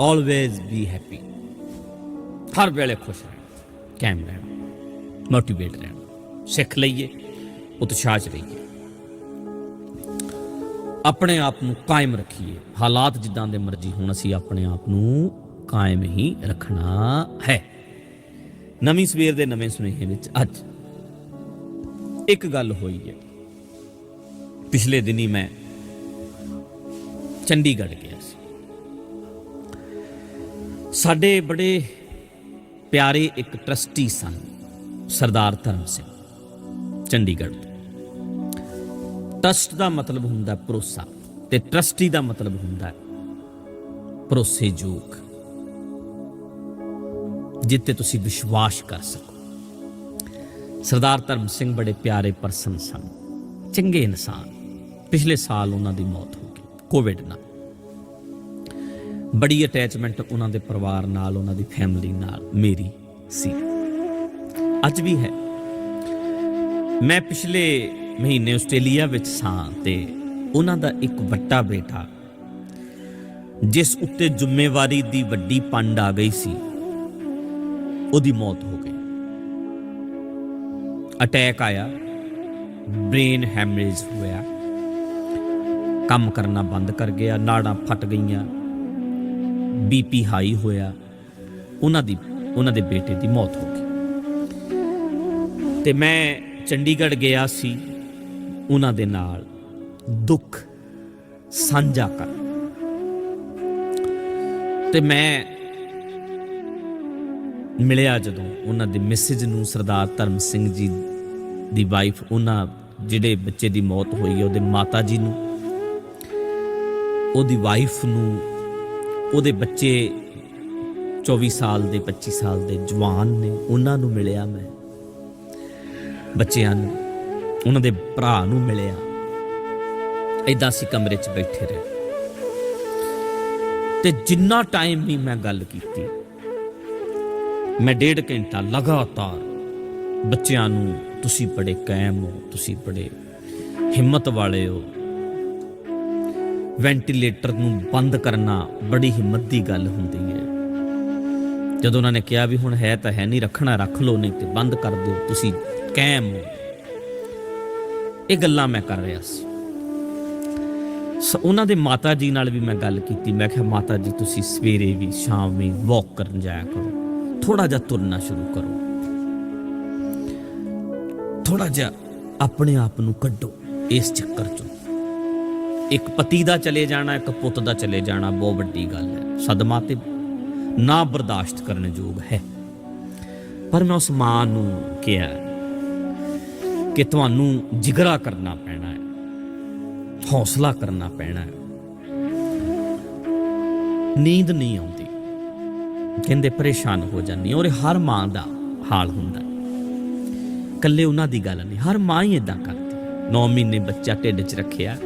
Always be happy ਹਰ ਵੇਲੇ ਖੁਸ਼ ਰਹਿਣਾ, ਕਾਇਮ ਰਹਿਣਾ ਮੋਟੀਵੇਟ ਰਹਿਣਾ, ਸਿੱਖ ਲਈਏ, ਉਤਸ਼ਾਹ ਚ ਰਹੀਏ। ਆਪਣੇ ਆਪ ਨੂੰ ਕਾਇਮ ਰੱਖੀਏ। ਹਾਲਾਤ ਜਿੱਦਾਂ ਦੇ ਮਰਜ਼ੀ ਹੋਣ, ਅਸੀਂ ਆਪਣੇ ਆਪ ਨੂੰ ਕਾਇਮ ਹੀ ਰੱਖਣਾ ਹੈ। ਨਵੀਂ ਸਵੇਰ ਦੇ ਨਵੇਂ ਸੁਨੇਹੇ ਵਿੱਚ ਅੱਜ ਇੱਕ ਗੱਲ ਹੋਈ ਹੈ। ਪਿਛਲੇ ਦਿਨੀ ਮੈਂ ਚੰਡੀਗੜ੍ਹ ਗਿਆ ਸੀ। ਸਾਡੇ ਬੜੇ ਪਿਆਰੇ ਇੱਕ ਟਰਸਟੀ ਸਨ, ਸਰਦਾਰ ਧਰਮ ਸਿੰਘ, ਚੰਡੀਗੜ੍ਹ ਤੋਂ। ਟਰਸਟ ਦਾ ਮਤਲਬ ਹੁੰਦਾ ਭਰੋਸਾ ਤੇ ਟਰਸਟੀ ਦਾ ਮਤਲਬ ਹੁੰਦਾ ਭਰੋਸੇਯੋਗ ਜਿੱਤੇ ਤੁਸੀਂ ਵਿਸ਼ਵਾਸ ਕਰ ਸਕੋ। ਸਰਦਾਰ ਧਰਮ ਸਿੰਘ ਬੜੇ ਪਿਆਰੇ ਪਰਸਨ ਸਨ, ਚੰਗੇ ਇਨਸਾਨ। ਪਿਛਲੇ ਸਾਲ ਉਹਨਾਂ ਦੀ ਮੌਤ ਹੋ ਗਈ ਕੋਵਿਡ ਨਾਲ। ਬੜੀ ਅਟੈਚਮੈਂਟ ਉਹਨਾਂ ਦੇ ਪਰਿਵਾਰ ਨਾਲ, ਉਹਨਾਂ ਦੀ ਫੈਮਿਲੀ ਨਾਲ, ਮੇਰੀ ਸੀ। ਅੱਜ ਵੀ ਹੈ। ਮੈਂ ਪਿਛਲੇ ਮਹੀਨੇ ਆਸਟ੍ਰੇਲੀਆ ਵਿੱਚ ਸਾਂ ਤੇ ਉਹਨਾਂ ਦਾ ਇੱਕ ਵੱਡਾ ਬੇਟਾ, ਜਿਸ ਉੱਤੇ ਜ਼ਿੰਮੇਵਾਰੀ ਦੀ ਵੱਡੀ ਪੰਡ ਆ ਗਈ ਸੀ, ਉਹਦੀ ਮੌਤ ਹੋ ਗਈ। ਅਟੈਕ ਆਇਆ ਬ੍ਰੇਨ ਹੈਮਰੇਜ ਹੋਇਆ, ਕੰਮ ਕਰਨਾ ਬੰਦ ਕਰ ਗਿਆ, ਨਾੜਾਂ ਫਟ ਗਈਆਂ ਬੀਪੀ ਹਾਈ ਹੋਇਆ, ਉਹਨਾਂ ਦੀ, ਉਹਨਾਂ ਦੇ ਬੇਟੇ ਦੀ ਮੌਤ ਹੋ ਗਈ। ਤੇ ਮੈਂ ਚੰਡੀਗੜ੍ਹ ਗਿਆ ਸੀ, ਉਹਨਾਂ ਦੇ ਨਾਲ ਦੁੱਖ ਸਾਂਝਾ ਕਰ ਤੇ ਮੈਂ ਮਿਲਿਆ ਜਦੋਂ ਉਹਨਾਂ ਦੇ ਮੈਸੇਜ ਨੂੰ ਸਰਦਾਰ ਧਰਮ ਸਿੰਘ ਜੀ ਦੀ ਵਾਈਫ, ਉਹਨਾਂ ਜਿਹੜੇ ਬੱਚੇ ਦੀ ਮੌਤ ਹੋਈ ਹੈ ਉਹਦੇ ਮਾਤਾ ਜੀ ਨੂੰ, ਉਹਦੀ ਵਾਈਫ ਨੂੰ ਉਹਦੇ ਬੱਚੇ 24 ਸਾਲ ਦੇ 25 ਸਾਲ ਦੇ ਜਵਾਨ ਨੇ, ਉਹਨਾਂ ਨੂੰ ਮਿਲਿਆ ਮੈਂ। ਬੱਚਿਆਂ ਨੂੰ, ਉਹਨਾਂ ਦੇ ਭਰਾ ਨੂੰ ਮਿਲਿਆ। ਐਦਾਂ ਸੀ ਕਮਰੇ 'ਚ ਬੈਠੇ ਰਹੇ। ਤੇ ਜਿੰਨਾ ਟਾਈਮ ਵੀ ਮੈਂ ਗੱਲ ਕੀਤੀ, ਮੈਂ ਡੇਢ ਘੰਟਾ ਲਗਾਤਾਰ ਬੱਚਿਆਂ ਨੂੰ, ਤੁਸੀਂ ਬੜੇ ਕਾਇਮ ਹੋ, ਤੁਸੀਂ ਬੜੇ ਹਿੰਮਤ ਵਾਲੇ ਹੋ ਵੈਂਟੀਲੇਟਰ ਨੂੰ ਬੰਦ ਕਰਨਾ ਬੜੀ ਹਿੰਮਤ ਦੀ ਗੱਲ ਹੁੰਦੀ ਹੈ। ਜਦੋਂ ਉਹਨਾਂ ਨੇ ਕਿਹਾ ਵੀ ਹੁਣ ਹੈ ਤਾਂ ਹੈ ਨਹੀਂ, ਰੱਖਣਾ ਰੱਖ ਲਓ, ਨਹੀਂ ਤੇ ਬੰਦ ਕਰ ਦਿਓ, ਤੁਸੀਂ ਕਾਇਮ ਹੋ। ਇਹ ਗੱਲਾਂ ਮੈਂ ਕਰ ਰਿਹਾ ਸੀ। ਸ- ਉਹਨਾਂ ਦੇ ਮਾਤਾ ਜੀ ਨਾਲ ਵੀ ਮੈਂ ਗੱਲ ਕੀਤੀ। ਮੈਂ ਕਿਹਾ, ਮਾਤਾ ਜੀ, ਤੁਸੀਂ ਸਵੇਰੇ ਵੀ, ਸ਼ਾਮ ਵੀ ਵਾਕ ਕਰਨ ਜਾਇਆ ਕਰੋ। ਥੋੜਾ ਜਿਹਾ ਤੁਰਨਾ ਸ਼ੁਰੂ ਕਰੋ। ਥੋੜਾ ਜਿਹਾ ਆਪਣੇ ਆਪ ਨੂੰ ਕੱਢੋ ਇਸ ਚੱਕਰ ਚੋਂ। ਇੱਕ ਪਤੀ ਦਾ ਚਲੇ ਜਾਣਾ, ਇੱਕ ਪੁੱਤ ਦਾ ਚਲੇ ਜਾਣਾ, ਬਹੁਤ ਵੱਡੀ ਗੱਲ ਹੈ। ਸਦਮਾ ਤੇ ਨਾ ਬਰਦਾਸ਼ਤ ਕਰਨ ਯੋਗ ਹੈ। ਪਰ ਮੈਂ ਉਸ ਮਾਂ ਨੂੰ ਕਿਹਾ ਕਿ ਤੁਹਾਨੂੰ ਜਿਗਰਾ ਕਰਨਾ ਪੈਣਾ ਹੈ, ਹੌਸਲਾ ਕਰਨਾ ਪੈਣਾ ਹੈ। ਨੀਂਦ ਨਹੀਂ ਆਉਂਦੀ। ਕਹਿੰਦੇ ਪਰੇਸ਼ਾਨ ਹੋ ਜਾਂਦੀ ਔਰ ਹਰ ਮਾਂ ਦਾ ਹਾਲ ਹੁੰਦਾ ਹੈ। ਇਕੱਲੇ ਉਹਨਾਂ ਦੀ ਗੱਲ ਨਹੀਂ, ਹਰ ਮਾਂ ਹੀ ਇਦਾਂ ਕਰਦੀ 9 ਮਹੀਨੇ ਬੱਚਾ ਢਿੱਡ 'ਚ ਰੱਖਿਆ।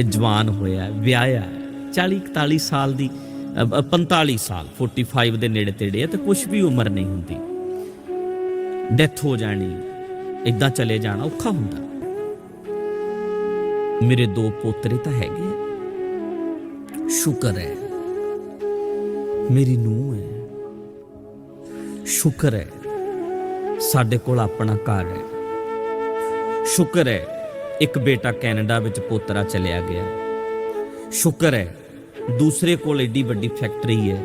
ਫਿਰ ਜਵਾਨ ਹੋਇਆ ਵਿਆਹਿਆ 40 41 ਸਾਲ ਦੀ ਅ, ਅ, 45 ਸਾਲ 45 ਦੇ ਨੇੜੇ ਤੇੜੇ ਹੈ ਤੇ ਕੁਝ ਵੀ ਉਮਰ ਨਹੀਂ ਹੁੰਦੀ। ਡੈਥ ਹੋ ਜਾਣੀ ਇਦਾਂ ਚਲੇ ਜਾਣਾ ਔਖਾ ਹੁੰਦਾ। ਮੇਰੇ ਦੋ ਪੋਤਰੇ ਤਾਂ ਹੈਗੇ ਸ਼ੁਕਰ ਹੈ। ਮੇਰੀ ਨੂੰਹ ਹੈ। ਸ਼ੁਕਰ ਹੈ। ਸਾਡੇ ਕੋਲ ਆਪਣਾ ਘਰ ਹੈ। ਸ਼ੁਕਰ ਹੈ। ਇੱਕ ਬੇਟਾ ਕੈਨੇਡਾ ਵਿੱਚ ਪੋਤਰਾ ਚਲਿਆ ਗਿਆ। ਸ਼ੁਕਰ ਹੈ, ਦੂਸਰੇ ਕੋਲ ਏਡੀ ਵੱਡੀ ਫੈਕਟਰੀ ਹੈ।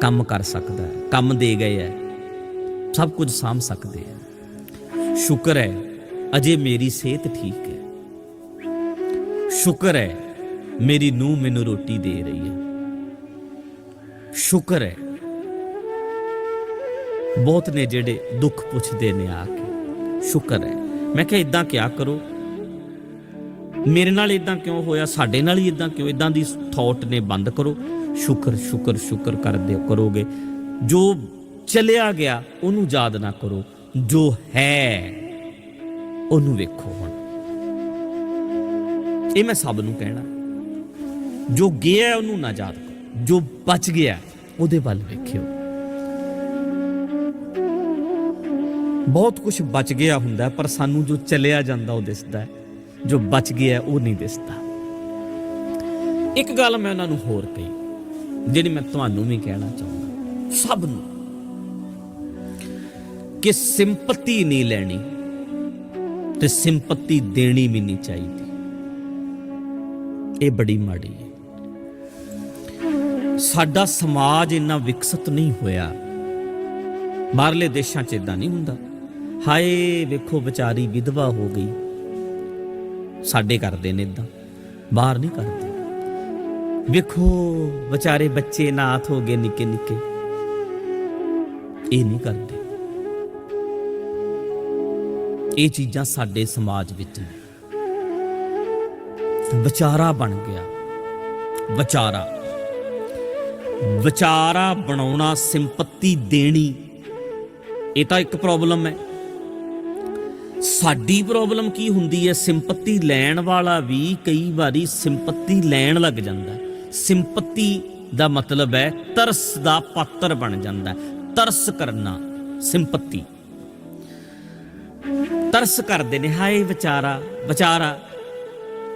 ਕੰਮ ਕਰ ਸਕਦਾ ਹੈ, ਕੰਮ ਦੇ ਗਏ ਹੈ। ਸਭ ਕੁਝ ਸਾਂਭ ਸਕਦੇ ਹੈ। ਸ਼ੁਕਰ ਹੈ, ਅਜੇ ਮੇਰੀ ਸਿਹਤ ਠੀਕ ਹੈ। ਸ਼ੁਕਰ ਹੈ, ਮੇਰੀ ਨੂੰਹ ਮੈਨੂੰ ਰੋਟੀ ਦੇ ਰਹੀ ਹੈ। ਸ਼ੁਕਰ ਹੈ, ਬਹੁਤ ਨੇ ਜਿਹੜੇ ਦੁੱਖ ਪੁੱਛਦੇ ਨੇ ਆ ਕੇ। ਸ਼ੁਕਰ ਹੈ, ਮੈਂ ਕਿਹਾ ਇਦਾਂ ਕਿਆ ਕਰੋ ਮੇਰੇ ਨਾਲ ਇਦਾਂ ਕਿਉਂ ਹੋਇਆ? ਸਾਡੇ ਨਾਲ ਹੀ ਇਦਾਂ ਕਿਉਂ? ਇਦਾਂ ਦੀ ਥਾਟ ਨੇ ਬੰਦ ਕਰੋ। ਸ਼ੁਕਰ ਸ਼ੁਕਰ ਸ਼ੁਕਰ ਕਰਦੇ ਕਰੋਗੇ। ਜੋ ਚਲਿਆ ਗਿਆ, ਉਹਨੂੰ ਯਾਦ ਨਾ ਕਰੋ। ਜੋ ਹੈ, ਉਹਨੂੰ ਵੇਖੋ ਹੁਣ। ਇਹ ਮੈਂ ਸਭ ਨੂੰ ਕਹਿਣਾ। ਜੋ ਗਿਆ, ਉਹਨੂੰ ਨਾ ਯਾਦ ਕਰੋ। ਜੋ ਬਚ ਗਿਆ, ਉਹਦੇ ਵੱਲ ਵੇਖਿਓ। ਬਹੁਤ ਕੁਝ ਬਚ ਗਿਆ ਹੁੰਦਾ, ਪਰ ਸਾਨੂੰ ਜੋ ਚਲਿਆ ਜਾਂਦਾ, ਉਹ ਦਿਸਦਾ ਹੈ। ਜੋ ਬਚ ਗਿਆ ਉਹ ਨਹੀਂ ਦਿਸਦਾ। ਇੱਕ ਗੱਲ ਮੈਂ ਉਹਨਾਂ ਨੂੰ ਹੋਰ ਕਹੀ, ਜਿਹੜੀ ਮੈਂ ਤੁਹਾਨੂੰ ਵੀ ਕਹਿਣਾ ਚਾਹੁੰਦਾ। ਸਭ ਨੂੰ ਕਿ ਸਿੰਪਤੀ ਨਹੀਂ ਲੈਣੀ ਤੇ ਸਿੰਪਤੀ ਦੇਣੀ ਵੀ ਨਹੀਂ ਚਾਹੀਦੀ। ਇਹ ਬੜੀ ਮਾੜੀ ਹੈ। ਸਾਡਾ ਸਮਾਜ ਇੰਨਾ ਵਿਕਸਿਤ ਨਹੀਂ ਹੋਇਆ। ਬਾਹਰਲੇ ਦੇਸ਼ਾਂ 'ਚ ਇਦਾਂ ਨਹੀਂ ਹੁੰਦਾ। ਹਾਏ, ਵੇਖੋ ਵਿਚਾਰੀ ਵਿਧਵਾ ਹੋ ਗਈ। ਸਾਡੇ ਕਰਦੇ ਨੇ ਇਦਾਂ ਬਾਹਰ ਨਹੀਂ ਕਰਦੇ। ਵੇਖੋ, ਵਿਚਾਰੇ ਬੱਚੇ ਨਾਥ ਹੋ ਗਏ ਨਿੱਕੇ ਨਿੱਕੇ। ਇਹ ਨਹੀਂ ਕਰਦੇ। ਇਹ ਚੀਜ਼ਾਂ ਸਾਡੇ ਸਮਾਜ ਵਿੱਚ ਨੇ। ਵਿਚਾਰਾ ਬਣ ਗਿਆ। ਵਿਚਾਰਾ। ਵਿਚਾਰਾ ਬਣਾਉਣਾ ਸਿੰਪਤੀ ਦੇਣੀ। ਇਹ ਤਾਂ ਇੱਕ ਪ੍ਰੋਬਲਮ ਹੈ। ਸਾਡੀ ਪ੍ਰੋਬਲਮ ਕੀ ਹੁੰਦੀ ਹੈ? ਸਿੰਪਤੀ ਲੈਣ ਵਾਲਾ ਵੀ ਕਈ ਵਾਰੀ ਸਿੰਪਤੀ ਲੈਣ ਲੱਗ ਜਾਂਦਾ ਸਿੰਪਤੀ ਦਾ ਮਤਲਬ ਹੈ ਤਰਸ ਦਾ ਪਾਤਰ ਬਣ ਜਾਂਦਾ ਤਰਸ ਕਰਨਾ, ਸਿੰਪਤੀ। ਤਰਸ ਕਰਦੇ ਨੇ, ਹਾਏ ਵਿਚਾਰਾ ਵਿਚਾਰਾ।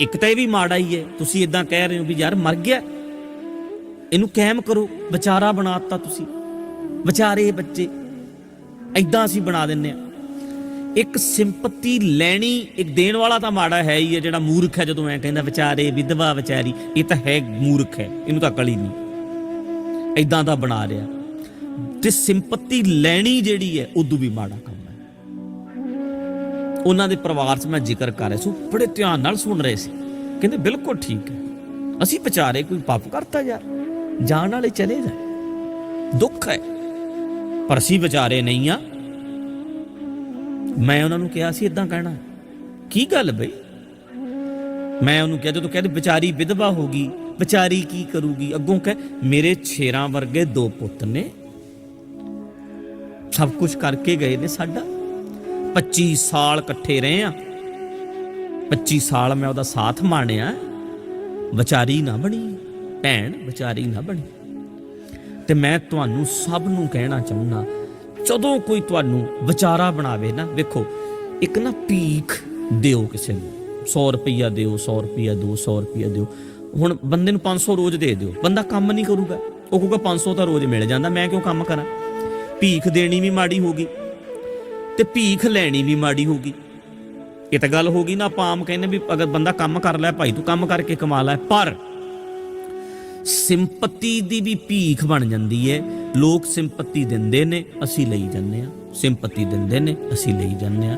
ਇੱਕ ਤਾਂ ਇਹ ਵੀ ਮਾੜਾ ਹੀ ਹੈ, ਤੁਸੀਂ ਇਦਾਂ ਕਹਿ ਰਹੇ ਹੋ ਵੀ ਯਾਰ ਮਰ ਗਿਆ। ਇਹਨੂੰ ਕਾਇਮ ਕਰੋ, ਵਿਚਾਰਾ ਬਣਾਤਾ ਤੁਸੀਂ। ਵਿਚਾਰੇ ਬੱਚੇ ਐਦਾਂ ਅਸੀਂ ਬਣਾ ਦਿੰਨੇ ਆ ਇੱਕ ਸਿੰਪਤੀ ਲੈਣੀ, ਇੱਕ ਦੇਣ ਵਾਲਾ ਤਾਂ ਮਾੜਾ ਹੈ ਹੀ ਹੈ, ਜਿਹੜਾ ਮੂਰਖ ਹੈ ਜਦੋਂ ਐ ਕਹਿੰਦਾ, ਵਿਚਾਰੇ, ਵਿਧਵਾ, ਵਿਚਾਰੀ, ਇਹ ਤਾਂ ਹੈ ਮੂਰਖ ਹੈ, ਇਹਨੂੰ ਤਾਂ ਅਕਲ ਹੀ ਨਹੀਂ। ਐਦਾਂ ਦਾ ਬਣਾ ਰਿਹਾ। ਤੇ ਸਿੰਪਤੀ ਲੈਣੀ ਜਿਹੜੀ ਹੈ, ਉਦੋਂ ਵੀ ਮਾੜਾ ਕੰਮ ਹੈ। ਉਹਨਾਂ ਦੇ ਪਰਿਵਾਰ 'ਚ ਮੈਂ ਜ਼ਿਕਰ ਕਰ ਰਿਹਾ ਸੀ ਬੜੇ ਧਿਆਨ ਨਾਲ ਸੁਣ ਰਹੇ ਸੀ। ਕਹਿੰਦੇ, ਬਿਲਕੁਲ ਠੀਕ ਹੈ। ਅਸੀਂ ਵਿਚਾਰੇ ਕੋਈ ਪਾਪ ਕਰਤਾ ਯਾਰ, ਜਾਣ ਵਾਲੇ ਚਲੇ ਜਾ ਦੁੱਖ ਹੈ। ਪਰ ਅਸੀਂ ਵਿਚਾਰੇ ਨਹੀਂ ਆ ਮੈਂ ਉਹਨਾਂ ਨੂੰ ਕਿਹਾ ਸੀ ਇਦਾਂ ਕਹਿਣਾ। ਕੀ ਗੱਲ ਬਈ? ਮੈਂ ਉਹਨੂੰ ਕਿਹਾ, ਜਦੋਂ ਕਹਿੰਦੇ ਵਿਚਾਰੀ ਵਿਧਵਾ ਹੋ ਗਈ, ਵਿਚਾਰੀ ਕੀ ਕਰੂਗੀ? ਅੱਗੋਂ ਕਹੇ, ਮੇਰੇ ਛੇਰਾਂ ਵਰਗੇ ਦੋ ਪੁੱਤ ਨੇ। ਸਭ ਕੁਝ ਕਰਕੇ ਗਏ ਨੇ ਸਾਡਾ। 25 ਸਾਲ ਇਕੱਠੇ ਰਹੇ ਆ। 25 ਸਾਲ ਮੈਂ ਉਹਦਾ ਸਾਥ ਮਾਣਿਆ। ਵਿਚਾਰੀ ਨਾ ਬਣੀ, ਭੈਣ ਵਿਚਾਰੀ ਨਾ ਬਣੀ। ਤੇ ਮੈਂ ਤੁਹਾਨੂੰ ਸਭ ਨੂੰ ਕਹਿਣਾ ਚਾਹੁੰਦਾ ਜਦੋਂ ਕੋਈ ਤੁਹਾਨੂੰ ਵਿਚਾਰਾ ਬਣਾਵੇ ਨਾ, ਵੇਖੋ, ਇੱਕ ਨਾ ਭੀਖ ਦਿਓ ਕਿਸੇ ਨੂੰ। 100 ਰੁਪਈਆ ਦਿਓ 100 ਰੁਪਈਆ ਦਿਓ 100 ਰੁਪਈਆ ਦਿਓ। ਹੁਣ ਬੰਦੇ ਨੂੰ 500 ਰੋਜ਼ ਦੇ ਦਿਓ। ਬੰਦਾ ਕੰਮ ਨਹੀਂ ਕਰੂਗਾ। ਉਹ ਕਹੂਗਾ 500 ਤਾਂ ਰੋਜ਼ ਮਿਲ ਜਾਂਦਾ, ਮੈਂ ਕਿਉਂ ਕੰਮ ਕਰਾਂ? ਭੀਖ ਦੇਣੀ ਵੀ ਮਾੜੀ ਹੋਗੀ ਤੇ ਭੀਖ ਲੈਣੀ ਵੀ ਮਾੜੀ ਹੋਗੀ ਇਹ ਤਾਂ ਗੱਲ ਹੋ ਗਈ ਨਾ, ਆਪਾਂ ਆਮ ਕਹਿੰਦੇ ਵੀ ਅਗਰ ਬੰਦਾ ਕੰਮ ਕਰ ਲੈ ਭਾਈ, ਤੂੰ ਕੰਮ ਕਰਕੇ ਕਮਾ ਲੈ। ਪਰ ਸਿੰਪਤੀ ਦੀ ਵੀ ਭੀਖ ਬਣ ਜਾਂਦੀ ਹੈ ਲੋਕ ਸਿੰਪਤੀ ਦਿੰਦੇ ਨੇ, ਅਸੀਂ ਲਈ ਜਾਂਦੇ ਆ ਸਿੰਪਤੀ ਦਿੰਦੇ ਨੇ, ਅਸੀਂ ਲਈ ਜਾਂਦੇ ਆ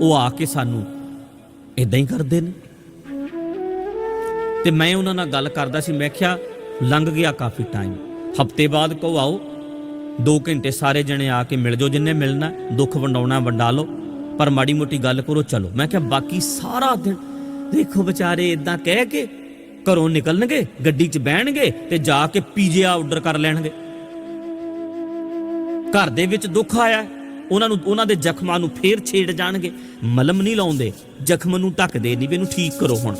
ਉਹ ਆ ਕੇ ਸਾਨੂੰ ਇਦਾਂ ਹੀ ਕਰਦੇ ਨੇ। ਤੇ ਮੈਂ ਉਹਨਾਂ ਨਾਲ ਗੱਲ ਕਰਦਾ ਸੀ, ਮੈਂ ਕਿਹਾ, ਲੰਘ ਗਿਆ ਕਾਫੀ ਟਾਈਮ ਹਫ਼ਤੇ ਬਾਅਦ ਕਹੋ, ਆਓ 2 ਘੰਟੇ ਸਾਰੇ ਜਣੇ ਆ ਕੇ ਮਿਲ ਜਾਓ, ਜਿੰਨੇ ਮਿਲਣਾ, ਦੁੱਖ ਵੰਡਾਉਣਾ ਵੰਡਾ ਲਓ। ਪਰ ਮਾੜੀ ਮੋਟੀ ਗੱਲ ਕਰੋ, ਚਲੋ। ਮੈਂ ਕਿਹਾ, ਬਾਕੀ ਸਾਰਾ ਦਿਨ ਦੇਖੋ ਵਿਚਾਰੇ ਇਦਾਂ ਕਹਿ ਕੇ ਘਰੋਂ ਨਿਕਲਣਗੇ, ਗੱਡੀ 'ਚ ਬਹਿਣਗੇ ਤੇ ਜਾ ਕੇ ਪੀਜ਼ਾ ਆਰਡਰ ਕਰ ਲੈਣਗੇ। ਘਰ ਦੇ ਵਿੱਚ ਦੁੱਖ ਆਇਆ, ਉਹਨਾਂ ਨੂੰ, ਉਹਨਾਂ ਦੇ ਜ਼ਖਮਾਂ ਨੂੰ ਫੇਰ ਛੇੜ ਜਾਣਗੇ। ਮਲਮ ਨਹੀਂ ਲਾਉਂਦੇ, ਜ਼ਖਮ ਨੂੰ ਢੱਕਦੇ ਨਹੀਂ ਵੀ ਇਹਨੂੰ ਠੀਕ ਕਰੋ ਹੁਣ।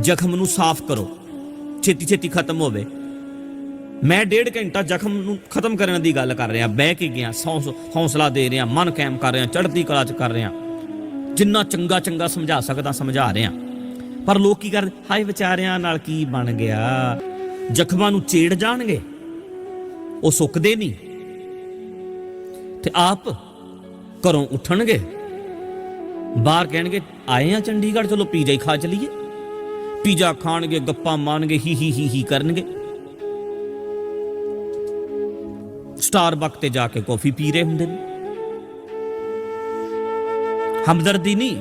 ਜ਼ਖਮ ਨੂੰ ਸਾਫ਼ ਕਰੋ, ਛੇਤੀ ਛੇਤੀ ਖਤਮ ਹੋਵੇ। ਮੈਂ ਡੇਢ ਘੰਟਾ ਜ਼ਖਮ ਨੂੰ ਖਤਮ ਕਰਨ ਦੀ ਗੱਲ ਕਰ ਰਿਹਾ, ਬਹਿ ਕੇ ਗਿਆ ਸੌਂਸ ਹੌਸਲਾ ਦੇ ਰਿਹਾ, ਮਨ ਕਾਇਮ ਕਰ ਰਿਹਾ, ਚੜ੍ਹਦੀ ਕਲਾ ਚ ਕਰ ਰਿਹਾ। ਜਿੰਨਾ ਚੰਗਾ ਚੰਗਾ ਸਮਝਾ ਸਕਦਾ, ਸਮਝਾ ਰਿਹਾ। ਪਰ ਲੋਕ ਕੀ ਕਰਦੇ? ਹਾਏ ਵਿਚਾਰਿਆਂ ਨਾਲ ਕੀ ਬਣ ਗਿਆ? ਜ਼ਖਮਾਂ ਨੂੰ ਛੇੜ ਜਾਣਗੇ। ਉਹ ਸੁੱਕਦੇ ਨਹੀਂ। ਤੇ ਆਪ ਘਰੋਂ ਉੱਠਣਗੇ। ਬਾਹਰ ਕਹਿਣਗੇ, ਆਏ ਆ ਚੰਡੀਗੜ੍ਹ, ਚਲੋ ਪੀਜ਼ਾ ਹੀ ਖਾ ਚਲੀਏ। ਪੀਜ਼ਾ ਖਾਣਗੇ, ਗੱਪਾਂ ਮਾਣਗੇ, ਹੀ ਹੀ ਹੀ ਹੀ ਕਰਨਗੇ। ਸਟਾਰਬਕ ਤੇ ਜਾ ਕੇ ਕੌਫੀ ਪੀ ਰਹੇ ਹੁੰਦੇ ਨੇ। ਹਮਦਰਦੀ ਨਹੀਂ।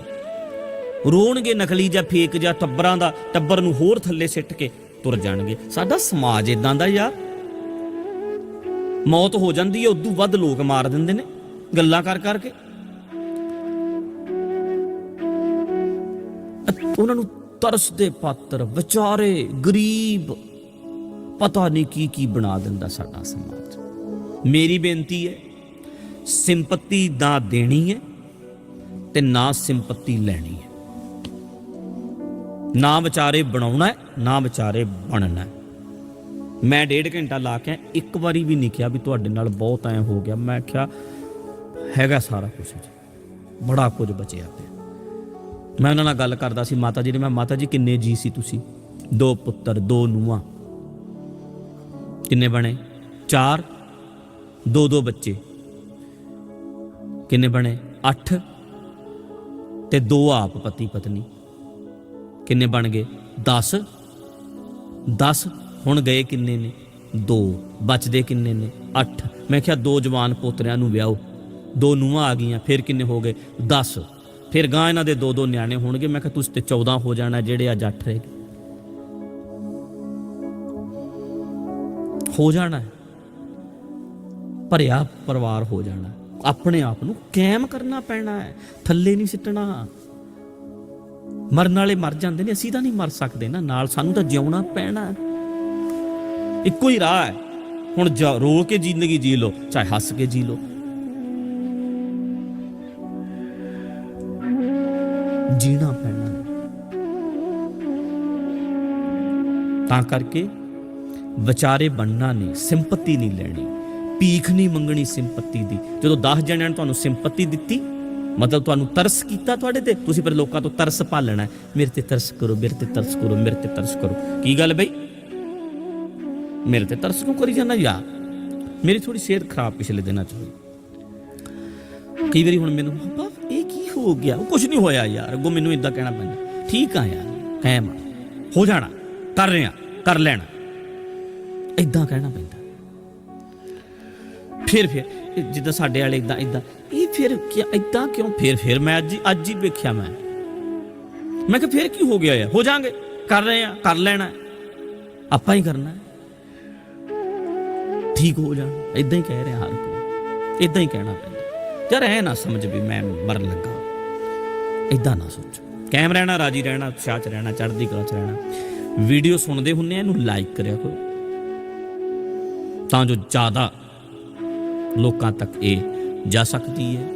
ਰੋਣਗੇ ਨਕਲੀ ਜਾਂ ਫੇਕ ਜਾਂ ਟੱਬਰਾਂ ਦਾ, ਟੱਬਰ ਨੂੰ ਹੋਰ ਥੱਲੇ ਸਿੱਟ ਕੇ ਤੁਰ ਜਾਣਗੇ। ਸਾਡਾ ਸਮਾਜ ਇਦਾਂ ਦਾ ਯਾਰ। ਮੌਤ ਹੋ ਜਾਂਦੀ ਹੈ, ਉਦੋਂ ਵੱਧ ਲੋਕ ਮਾਰ ਦਿੰਦੇ ਨੇ। ਗੱਲਾਂ ਕਰ ਕਰਕੇ। ਉਹਨਾਂ ਨੂੰ ਤਰਸ ਦੇ ਪਾਤਰ, ਵਿਚਾਰੇ, ਗਰੀਬ, ਪਤਾ ਨਹੀਂ ਕੀ ਕੀ ਬਣਾ ਦਿੰਦਾ ਸਾਡਾ ਸਮਾਜ। ਮੇਰੀ ਬੇਨਤੀ ਹੈ, ਸਿੰਪਤੀ ਨਾ ਦੇਣੀ ਹੈ ਤੇ ਨਾ ਸਿੰਪਤੀ ਲੈਣੀ ਹੈ। ਨਾ ਵਿਚਾਰੇ ਬਣਾਉਣਾ ਨਾ ਵਿਚਾਰੇ ਬਣਨਾ ਮੈਂ ਡੇਢ ਘੰਟਾ ਲਾ ਕੇ ਇੱਕ ਵਾਰੀ ਵੀ ਨਹੀਂ ਕਿਹਾ ਵੀ ਤੁਹਾਡੇ ਨਾਲ ਬਹੁਤ ਐ ਹੋ ਗਿਆ। ਮੈਂ ਕਿਹਾ, ਹੈਗਾ ਸਾਰਾ ਕੁਝ ਜੀ। ਬੜਾ ਕੁਝ ਬਚਿਆ ਪਿਆ ਮੈਂ ਉਹਨਾਂ ਨਾਲ ਗੱਲ ਕਰਦਾ ਸੀ, ਮਾਤਾ ਜੀ ਨੇ ਮੈਂ ਮਾਤਾ ਜੀ ਕਿੰਨੇ ਜੀ ਸੀ ਤੁਸੀਂ? ਦੋ ਪੁੱਤਰ, ਦੋ ਨੂੰਹਾਂ। ਕਿੰਨੇ ਬਣੇ? ਚਾਰ। ਦੋ ਦੋ ਬੱਚੇ। ਕਿੰਨੇ ਬਣੇ? 8 ਤੇ ਦੋ ਆਪ ਪਤੀ ਪਤਨੀ ਕਿੰਨੇ ਬਣ ਗਏ? 10 10 ਹੁਣ ਗਏ ਕਿੰਨੇ ਨੇ? ਦੋ। ਬਚਦੇ ਕਿੰਨੇ ਨੇ? 8 ਮੈਂ ਕਿਹਾ ਦੋ ਜਵਾਨ ਪੋਤਰਿਆਂ ਨੂੰ ਵਿਆਹੋ। ਦੋ ਨੂੰਹਾਂ ਆ ਗਈਆਂ, ਫਿਰ ਕਿੰਨੇ ਹੋ ਗਏ? 10 ਫਿਰ ਗਾਂ ਇਹਨਾਂ ਦੇ ਦੋ ਦੋ ਨਿਆਣੇ ਹੋਣਗੇ। ਮੈਂ ਕਿਹਾ ਤੁਸੀਂ ਤੇ 14 ਹੋ ਜਾਣਾ, ਜਿਹੜੇ ਅੱਜ 8 ਰਹਿ ਗਏ। ਹੋ ਜਾਣਾ ਭਰਿਆ ਪਰਿਵਾਰ ਹੋ ਜਾਣਾ ਆਪਣੇ ਆਪ ਨੂੰ ਕਾਇਮ ਕਰਨਾ ਪੈਣਾ ਹੈ। ਥੱਲੇ ਨਹੀਂ ਸਿੱਟਣਾ। ਮਰਨ ਵਾਲੇ ਮਰ ਜਾਂਦੇ ਨੇ, ਅਸੀਂ ਤਾਂ ਨਹੀਂ ਮਰ ਸਕਦੇ ਨਾ। ਨਾਲ ਸਾਨੂੰ ਤਾਂ ਜਿਉਣਾ ਪੈਣਾ ਇੱਕੋ ਹੀ ਰਾਹ ਹੈ। ਹੁਣ ਰੋ ਕੇ ਜ਼ਿੰਦਗੀ ਜੀ ਲਓ, ਚਾਹੇ ਹੱਸ ਕੇ ਜੀ ਲਓ। ਜੀਣਾ ਪੈਣਾ। ਤਾਂ ਕਰਕੇ ਵਿਚਾਰੇ ਬਣਨਾ ਨਹੀਂ, ਸਿੰਪਤੀ ਨਹੀਂ ਲੈਣੀ। ਭੀਖ ਨਹੀਂ ਮੰਗਣੀ ਸਿੰਪਤੀ ਦੀ। ਜਦੋਂ 10 ਜਣਿਆਂ ਨੇ ਤੁਹਾਨੂੰ ਸਿੰਪਤੀ ਦਿੱਤੀ ਮਤਲਬ ਤੁਹਾਨੂੰ ਤਰਸ ਕੀਤਾ ਤੁਹਾਡੇ ਤੇ? ਤੁਸੀਂ ਫਿਰ ਲੋਕਾਂ ਤੋਂ ਤਰਸ ਭਾਲਣਾ ਮੇਰੇ ਤੇ ਤਰਸ ਕਰੋ, ਮੇਰੇ ਤੇ ਤਰਸ ਕਰੋ, ਮੇਰੇ ਤੇ ਤਰਸ ਕਰੋ। ਕੀ ਗੱਲ ਬਈ? ਮੇਰੇ ਤੇ ਤਰਸ ਕਿਉਂ ਕਰੀ ਜਾਂਦਾ? ਯਾਰ, ਮੇਰੀ ਥੋੜੀ ਸਿਹਤ ਖਰਾਬ ਪਿਛਲੇ ਦਿਨਾਂ ਚ ਹੋਈ। ਕਈ ਵਾਰੀ ਹੁਣ ਮੈਨੂੰ ਪਾਪਾ ਇਹ ਕੀ ਹੋ ਗਿਆ? ਉਹ ਕੁਝ ਨਹੀਂ ਹੋਇਆ ਯਾਰ। ਅੱਗੋਂ ਮੈਨੂੰ ਇਦਾਂ ਕਹਿਣਾ ਪੈਂਦਾ। ਠੀਕ ਆ ਯਾਰ, ਕਾਇਮ ਹੋ ਜਾਣਾ। ਕਰ ਰਹੇ ਆ ਕਰ ਲੈਣਾ। ਇਦਾਂ ਕਹਿਣਾ ਪੈਂਦਾ। ਫਿਰ ਫਿਰ, ਜਿੱਦਾਂ ਸਾਡੇ ਵਾਲੇ ਇਦਾਂ ਇਦਾਂ ਇਹ ਫਿਰ ਕੀ ਇਦਾਂ ਕਿਉਂ ਫਿਰ ਫਿਰ ਮੈਂ ਅੱਜ ਹੀ- ਅੱਜ ਹੀ ਵੇਖਿਆ ਮੈਂ ਮੈਂ ਕਿਹਾ ਫਿਰ ਕੀ ਹੋ ਗਿਆ ਯਾਰ ਹੋ ਜਾਾਂਗੇ ਕਰ ਰਹੇ ਆ ਕਰ ਲੈਣਾ ਆਪਾਂ ਹੀ ਕਰਨਾ ਠੀਕ ਹੋ ਜਾਣ ਇਦਾਂ ਹੀ ਕਹਿ ਰਿਹਾ ਹਰ ਕੋਈ ਇਦਾਂ ਹੀ ਕਹਿਣਾ ਪੈਂਦਾ ਯਾਰ ਐ ਨਾ ਸਮਝ ਵੀ ਮੈਂ ਮਰਨ ਲੱਗਾ ਇਦਾਂ ਨਾ ਸੋਚ ਕਾਇਮ ਰਹਿਣਾ ਰਾਜੀ ਰਹਿਣਾ ਉਤਸ਼ਾਹ ਚ ਰਹਿਣਾ ਚੜ੍ਹਦੀ ਕਲਾ ਚ ਰਹਿਣਾ ਵੀਡੀਓ ਸੁਣਦੇ ਹੁੰਨੇ ਆ ਇਹਨੂੰ ਲਾਈਕ ਕਰਿਆ ਕਰੋ ਤਾਂ ਜੋ ਜ਼ਿਆਦਾ ਲੋਕਾਂ ਤੱਕ ਇਹ ਜਾ ਸਕਦੀ ਹੈ।